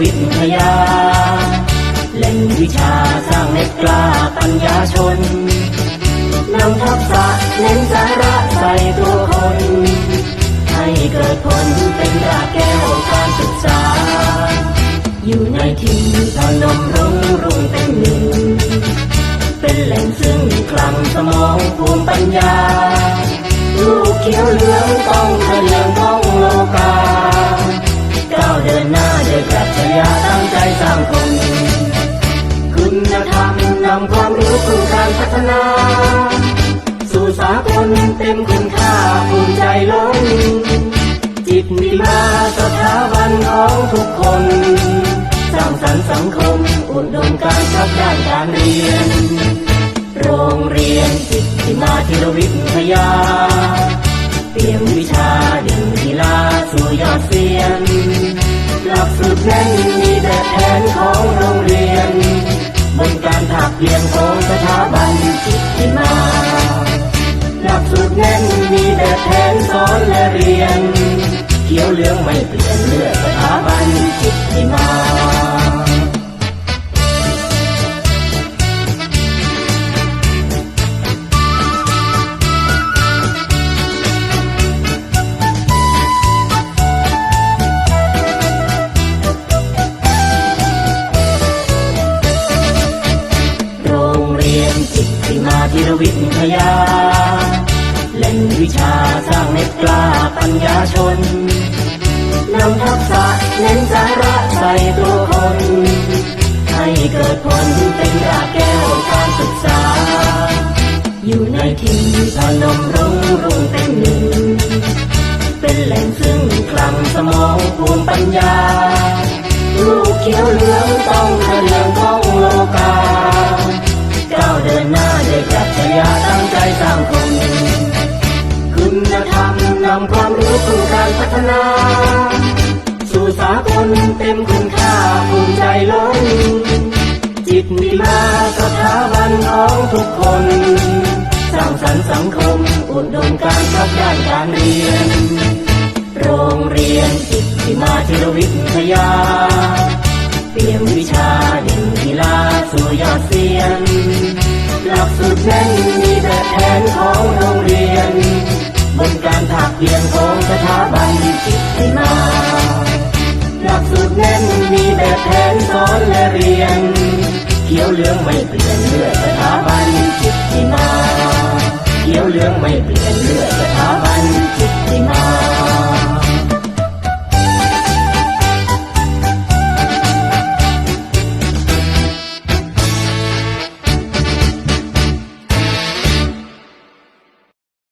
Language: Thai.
วิทยา เล่นวิชาสร้างเน็ตกล้าปัญญาชนนำทักษะเน้นสาระใส่ตัวคน ให้เกิดผลเป็นรากแก้วการศึกษา อยู่ในถิ่นพนมรุงรุ่งเป็นหนึ่ง เป็นแหล่งซึ่งคลังสมองภูมิปัญญา ลูกเขียวเหลืองต้องเฉลีย สู่การพัฒนา สู่สากลเต็มคุณค่าภูมิใจล้น จิตวิมาสถาบันของทุกคนสร้างสรรค์สังคม อุดมการณ์กับด้านการเรียน โรงเรียนจิตวิมาธิรวิทยา เตรียมวิชาด่นกีฬาสู่ยอดเสียนหลักสูตรแน่นมีแบบแผนของโรงเรียนบนการถักเพียง อนและเรียน เขียวเหลืองไม่เปลี่ยนเลือดสถาบันจิตวิมาโรงเรียนจิตวิมาธิรวิทยา เล่นวิชาสร้างเน็ตกล้าปัญญาชนนำทักษะเน้นสาระใส่ตัวคน ให้เกิดผลเป็นรากแก้วการศึกษา อยู่ในถิ่นพนมรุ้งรุ่งเป็นหนึ่ง เป็นแหล่งซึ่งคลังสมองภูมิปัญญา ลูกเขียวเหลืองต้องเฉลียง นา สู่สากลเต็มคุณค่าภูมิใจล้น จิตวิมาสถาบันของทุกคน สร้างสรรค์สังคมอุดมการทับด้านการเรียน โรงเรียนจิตวิมาธิรวิทยา และเรียนเขียวเหลืองไม่เปลี่ยนเลือด